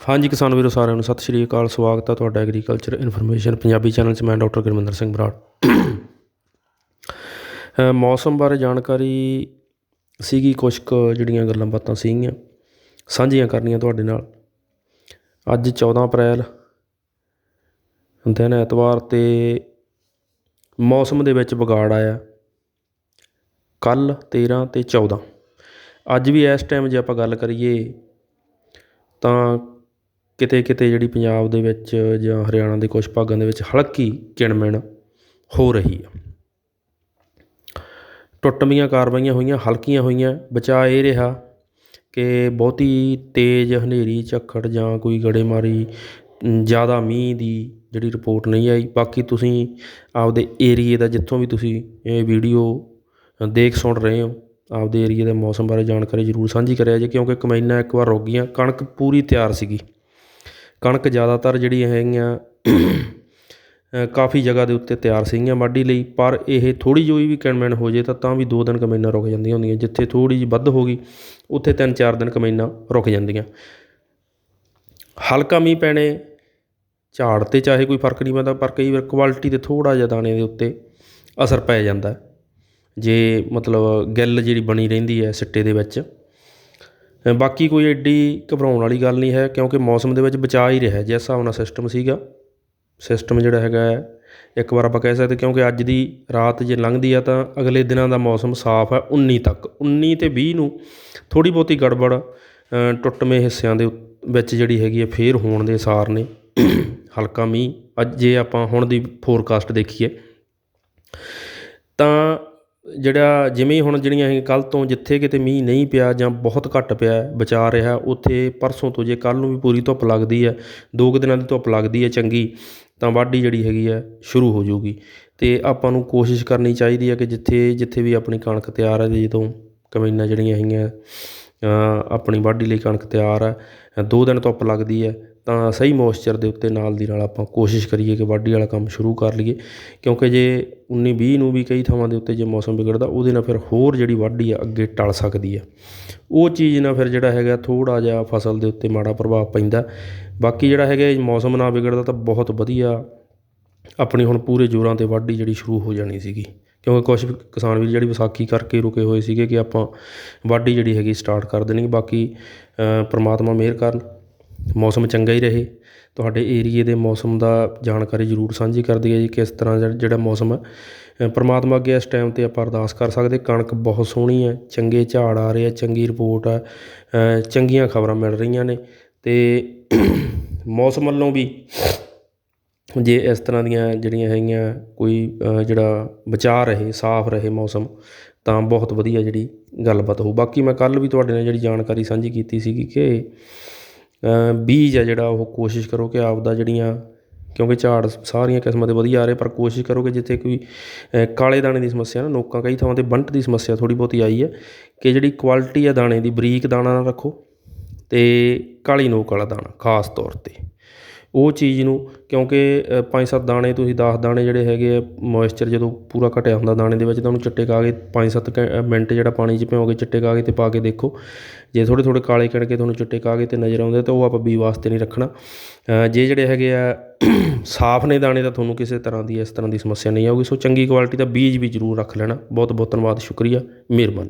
ਹਾਂਜੀ ਕਿਸਾਨ ਵੀਰੋ ਸਾਰਿਆਂ ਨੂੰ ਸਤਿ ਸ਼੍ਰੀ ਅਕਾਲ, ਸਵਾਗਤ ਹੈ ਤੁਹਾਡਾ ਐਗਰੀਕਲਚਰ ਇਨਫੋਰਮੇਸ਼ਨ ਪੰਜਾਬੀ ਚੈਨਲ 'ਚ ਮੈਂ ਡਾਕਟਰ ਗੁਰਮਿੰਦਰ ਸਿੰਘ ਬਰਾੜ। ਮੌਸਮ ਬਾਰੇ ਜਾਣਕਾਰੀ ਸੀਗੀ, ਕੁਛ ਕੁ ਜਿਹੜੀਆਂ ਗੱਲਾਂ ਬਾਤਾਂ ਸੀਗੀਆਂ, ਸਾਂਝੀਆਂ ਕਰਨੀਆਂ ਤੁਹਾਡੇ ਨਾਲ। ਅੱਜ 14 ਅਪ੍ਰੈਲ, ਦਿਨ ਐਤਵਾਰ ਤੇ ਮੌਸਮ ਦੇ ਵਿੱਚ ਵਿਗਾੜ ਆਇਆ। ਕੱਲ 13 ਤੇ 14 ਅੱਜ ਵੀ ਇਸ ਟਾਈਮ ਜੇ ਆਪਾਂ ਗੱਲ ਕਰੀਏ ਤਾਂ ਕਿਤੇ ਕਿਤੇ ਜਿਹੜੀ ਪੰਜਾਬ ਦੇ ਵਿੱਚ ਜਾਂ ਹਰਿਆਣਾ ਦੇ ਕੁਝ ਭਾਗਾਂ ਦੇ ਵਿੱਚ ਹਲਕੀ ਕਿਣਮਿਣ ਹੋ ਰਹੀ ਆ। ਟੁੱਟਵੀਆਂ ਕਾਰਵਾਈਆਂ ਹੋਈਆਂ, ਹਲਕੀਆਂ ਹੋਈਆਂ ਬਚਾ ਇਹ ਰਿਹਾ ਕਿ ਬਹੁਤੀ ਤੇਜ਼ ਹਨੇਰੀ, ਝੱਖੜ ਜਾਂ ਕੋਈ ਗੜੇਮਾਰੀ ਜ਼ਿਆਦਾ ਮੀਂਹ ਦੀ ਜਿਹੜੀ ਰਿਪੋਰਟ ਨਹੀਂ ਆਈ। ਬਾਕੀ ਤੁਸੀਂ ਆਪਦੇ ਏਰੀਏ ਦਾ ਜਿੱਥੋਂ ਵੀ ਤੁਸੀਂ ਇਹ ਵੀਡੀਓ ਦੇਖ ਸੁਣ ਰਹੇ ਹੋ, ਆਪਦੇ ਏਰੀਏ ਦੇ ਮੌਸਮ ਬਾਰੇ ਜਾਣਕਾਰੀ ਜ਼ਰੂਰ ਸਾਂਝੀ ਕਰਿਆ ਜੇ, ਕਿਉਂਕਿ ਕਮੈਨਾ ਇੱਕ ਵਾਰ ਰੁਕ ਗਈਆਂ, ਕਣਕ ਪੂਰੀ ਤਿਆਰ ਸੀਗੀ। ਕਣਕ ਜ਼ਿਆਦਾਤਰ ਜਿਹੜੀਆਂ ਹੈਗੀਆਂ ਕਾਫੀ ਜਗ੍ਹਾ ਦੇ ਉੱਤੇ ਤਿਆਰ ਸੀਗੀਆਂ ਵਾਢੀ ਲਈ, ਪਰ ਇਹ ਥੋੜ੍ਹੀ ਜਿਹੀ ਵੀ ਕਣਮੈਨ ਹੋ ਜੇ ਤਾਂ ਤਾਂ ਵੀ ਦੋ ਦਿਨ ਕਮੈਨਾ ਰੁਕ ਜਾਂਦੀਆਂ ਹੁੰਦੀਆਂ। ਜਿੱਥੇ ਥੋੜ੍ਹੀ ਜਿਹੀ ਵੱਧ ਹੋ ਗਈ, ਉੱਥੇ ਤਿੰਨ ਚਾਰ ਦਿਨ ਕਮੈਨਾ ਰੁਕ ਜਾਂਦੀਆਂ। ਹਲਕਾ ਮੀਂਹ ਪੈਣੇ, ਝਾੜ ਤੇ ਚਾਹੇ ਕੋਈ ਫ਼ਰਕ ਨਹੀਂ ਪੈਂਦਾ, ਪਰ ਕਈ ਵਾਰ ਕੁਆਲਿਟੀ ਤੇ ਥੋੜਾ ਜਿਹਾ ਦਾਣੇ ਦੇ ਉੱਤੇ ਅਸਰ ਪੈ ਜਾਂਦਾ। ਜੇ ਮਤਲਬ ਗਿੱਲ ਜਿਹੜੀ ਬਣੀ ਰਹਿੰਦੀ ਹੈ ਸਿੱਟੇ ਦੇ ਵਿੱਚ ਬਾਕੀ ਕੋਈ ਐਡੀ ਘਬਰਾਉਣ ਵਾਲੀ ਗੱਲ ਨਹੀਂ ਹੈ ਕਿਉਂਕਿ ਮੌਸਮ ਦੇ ਵਿੱਚ ਬਚਾ ਹੀ ਰਿਹਾ ਜਿਸ ਹਿਸਾਬ ਨਾਲ ਸਿਸਟਮ ਸੀਗਾ। ਸਿਸਟਮ ਜਿਹੜਾ ਹੈਗਾ ਹੈ, ਇੱਕ ਵਾਰ ਆਪਾਂ ਕਹਿ ਸਕਦੇ ਕਿਉਂਕਿ ਅੱਜ ਦੀ ਰਾਤ ਜੇ ਲੰਘਦੀ ਆ ਤਾਂ ਅਗਲੇ ਦਿਨਾਂ ਦਾ ਮੌਸਮ ਸਾਫ਼ ਹੈ 19 ਤੱਕ। 19 ਤੇ 20 ਨੂੰ ਥੋੜੀ ਬਹੁਤੀ ਗੜਬੜ ਟੁੱਟਵੇਂ ਹਿੱਸਿਆਂ ਦੇ ਉ- ਵਿੱਚ ਜਿਹੜੀ ਹੈਗੀ ਹੈ ਫੇਰ ਹੋਣ ਦੇ ਸਾਰ ਨੇ। ਹਲਕਾ ਮੀਂਹ ਅੱਜ ਜੇ ਆਪਾਂ ਹੁਣ ਦੀ ਫੋਰਕਾਸਟ ਦੇਖੀਏ ਤਾਂ ਜਿਹੜਾ ਜਿਵੇਂ ਹੁਣ ਜਿਹੜੀਆਂ ਇਹ ਕੱਲ੍ਹ ਤੋਂ ਜਿੱਥੇ ਕਿਤੇ ਮੀਂਹ ਨਹੀਂ ਪਿਆ ਜਾਂ ਬਹੁਤ ਘੱਟ ਪਿਆ ਬਚਾ ਰਿਹਾ, ਉੱਥੇ ਪਰਸੋਂ ਤੋਂ ਜੇ ਕੱਲ੍ਹ ਨੂੰ ਵੀ ਪੂਰੀ ਧੁੱਪ ਲੱਗਦੀ ਹੈ, ਦੋ ਕੁ ਦਿਨਾਂ ਦੀ ਧੁੱਪ ਲੱਗਦੀ ਹੈ ਚੰਗੀ, ਤਾਂ ਵਾਢੀ ਜਿਹੜੀ ਹੈਗੀ ਹੈ ਸ਼ੁਰੂ ਹੋ ਜਾਊਗੀ। ਅਤੇ ਆਪਾਂ ਨੂੰ ਕੋਸ਼ਿਸ਼ ਕਰਨੀ ਚਾਹੀਦੀ ਹੈ ਕਿ ਜਿੱਥੇ ਜਿੱਥੇ ਵੀ ਆਪਣੀ ਕਣਕ ਤਿਆਰ ਹੈ ਜਦੋਂ ਕਮੀਨਾਂ ਜਿਹੜੀਆਂ ਹੈਗੀਆਂ ਆਪਣੀ ਵਾਢੀ ਲਈ ਕਣਕ ਤਿਆਰ ਹੈ, ਦੋ ਦਿਨ ਧੁੱਪ ਲੱਗਦੀ ਹੈ ਤਾਂ ਸਹੀ ਮੋਇਸਚਰ ਦੇ ਉੱਤੇ ਨਾਲ ਦੀ ਨਾਲ ਆਪਾਂ ਕੋਸ਼ਿਸ਼ ਕਰੀਏ ਕਿ ਵਾਢੀ ਵਾਲਾ ਕੰਮ ਸ਼ੁਰੂ ਕਰ ਲਈਏ। ਕਿਉਂਕਿ ਜੇ ਉੱਨੀ ਵੀਹ ਨੂੰ ਵੀ ਕਈ ਥਾਵਾਂ ਦੇ ਉੱਤੇ ਜੇ ਮੌਸਮ ਵਿਗੜਦਾ ਉਹਦੇ ਨਾਲ ਫਿਰ ਹੋਰ ਜਿਹੜੀ ਵਾਢੀ ਆ ਅੱਗੇ ਟਲ ਸਕਦੀ ਹੈ ਉਹ ਚੀਜ਼ ਨਾਲ ਫਿਰ ਜਿਹੜਾ ਹੈਗਾ ਥੋੜਾ ਜਿਹਾ ਫਸਲ ਦੇ ਉੱਤੇ ਮਾੜਾ ਪ੍ਰਭਾਵ ਪੈਂਦਾ। ਬਾਕੀ ਜਿਹੜਾ ਹੈਗਾ ਮੌਸਮ ਨਾ ਵਿਗੜਦਾ ਤਾਂ ਬਹੁਤ ਵਧੀਆ ਆਪਣੀ ਹੁਣ ਪੂਰੇ ਜ਼ੋਰਾਂ ਤੇ ਵਾਢੀ ਜਿਹੜੀ ਸ਼ੁਰੂ ਹੋ ਜਾਣੀ ਸੀਗੀ। ਕਿਉਂਕਿ ਕੁਝ ਕਿਸਾਨ ਵੀਰ ਜਿਹੜੀ ਵਿਸਾਖੀ ਕਰਕੇ ਰੁਕੇ ਹੋਏ ਸੀਗੇ ਕਿ ਆਪਾਂ ਵਾਢੀ ਜਿਹੜੀ ਹੈਗੀ ਸਟਾਰਟ ਕਰ ਦੇਣੀ। ਬਾਕੀ ਅ, ਪ੍ਰਮਾਤਮਾ ਮਿਹਰ ਕਰਨ। ਮੌਸਮ ਚੰਗਾ ਹੀ ਰਹੇ। ਤੁਹਾਡੇ ਏਰੀਏ ਦੇ ਮੌਸਮ ਦਾ ਜਾਣਕਾਰੀ ਜ਼ਰੂਰ ਸਾਂਝੀ ਕਰ ਦਈਏ ਜੀ ਕਿਸ ਤਰ੍ਹਾਂ ਜਿਹੜਾ- ਜਿਹੜਾ ਮੌਸਮ ਹੈ। ਪਰਮਾਤਮਾ ਅੱਗੇ ਇਸ ਟਾਈਮ ਤੇ ਆਪਾਂ ਅਰਦਾਸ ਕਰ ਸਕਦੇ, ਕਣਕ ਬਹੁਤ ਸੋਹਣੀ ਹੈ, ਚੰਗੇ ਝਾੜ ਆ ਰਹੇ ਆ ਚੰਗੀ ਰਿਪੋਰਟ ਹੈ ਚੰਗੀਆਂ ਖਬਰਾਂ ਮਿਲ ਰਹੀਆਂ ਨੇ ਅਤੇ ਮੌਸਮ ਵੱਲੋਂ ਵੀ ਜੇ ਇਸ ਤਰ੍ਹਾਂ ਦੀਆਂ ਜਿਹੜੀਆਂ ਹੈਗੀਆਂ ਕੋਈ ਜਿਹੜਾ ਬਚਾ ਰਹੇ, ਸਾਫ਼ ਰਹੇ ਮੌਸਮ, ਤਾਂ ਬਹੁਤ ਵਧੀਆ ਜਿਹੜੀ ਗੱਲਬਾਤ ਹੋਊ। ਬਾਕੀ ਮੈਂ ਕੱਲ ਵੀ ਤੁਹਾਡੇ ਨਾਲ ਜਿਹੜੀ ਜਾਣਕਾਰੀ ਸਾਂਝੀ ਕੀਤੀ ਸੀਗੀ ਕਿ ਬੀਜ ਆ ਜਿਹੜਾ ਉਹ ਕੋਸ਼ਿਸ਼ ਕਰੋ ਕਿ ਆਪਦਾ ਜਿਹੜੀਆਂ, ਕਿਉਂਕਿ ਝਾੜ ਸਾਰੀਆਂ ਕਿਸਮਾਂ ਦੇ ਵਧੀਆ ਆ ਰਹੇ, ਪਰ ਕੋਸ਼ਿਸ਼ ਕਰੋ ਕਿ ਜਿੱਥੇ ਕੋਈ ਕਾਲੇ ਦਾਣੇ ਦੀ ਸਮੱਸਿਆ ਨਾ ਨੋਕਾਂ ਕਈ ਥਾਵਾਂ ਤੇ ਬੰਟ ਦੀ ਸਮੱਸਿਆ ਥੋੜ੍ਹੀ ਬਹੁਤੀ ਆਈ ਹੈ ਕਿ ਜਿਹੜੀ ਕੁਆਲਿਟੀ ਆ ਦਾਣੇ ਦੀ, ਬਰੀਕ ਦਾਣਾ ਨਾ ਰੱਖੋ ਅਤੇ ਕਾਲੀ ਨੋਕ ਵਾਲਾ ਦਾਣਾ, ਖਾਸ ਤੌਰ ਤੇ। ਉਹ ਚੀਜ਼ ਨੂੰ, ਕਿਉਂਕਿ ਪੰਜ ਸੱਤ ਦਾਣੇ ਤੁਸੀਂ ਦਸ ਦਾਣੇ ਜਿਹੜੇ ਹੈਗੇ ਆ ਮੋਇਸਚਰ ਜਦੋਂ ਪੂਰਾ ਘਟਿਆ ਹੁੰਦਾ ਦਾਣੇ ਦੇ ਵਿੱਚ, ਤਾਂ ਉਹਨੂੰ ਚਿੱਟੇ ਕਾਗਜ਼ ਪੰਜ ਸੱਤ ਘੰ- ਮਿੰਟ ਜਿਹੜਾ ਪਾਣੀ 'ਚ ਭਿਓਂ ਕੇ ਚਿੱਟੇ ਕਾਗਜ਼ ਤੇ ਪਾ ਕੇ ਦੇਖੋ। ਜੇ ਥੋੜ੍ਹੇ ਥੋੜ੍ਹੇ ਕਾਲੇ ਕਿਣ ਕੇ ਤੁਹਾਨੂੰ ਚਿੱਟੇ ਕਾਗਜ਼ ਤੇ ਨਜ਼ਰ ਆਉਂਦੇ, ਤਾਂ ਉਹ ਆਪਾਂ ਬੀ ਵਾਸਤੇ ਨਹੀਂ ਰੱਖਣਾ। ਜੇ ਜਿਹੜੇ ਹੈਗੇ ਆ, ਸਾਫ਼ ਨੇ ਦਾਣੇ, ਤਾਂ ਤੁਹਾਨੂੰ ਕਿਸੇ ਤਰ੍ਹਾਂ ਦੀ, ਇਸ ਤਰ੍ਹਾਂ ਦੀ ਸਮੱਸਿਆ ਨਹੀਂ ਆਊਗੀ। ਸੋ ਚੰਗੀ ਕੁਆਲਿਟੀ ਦਾ ਬੀਜ ਵੀ ਜ਼ਰੂਰ ਰੱਖ ਲੈਣਾ। ਬਹੁਤ ਬਹੁਤ ਧੰਨਵਾਦ, ਸ਼ੁਕਰੀਆ, ਮਿਹਰਬਾਨੀ।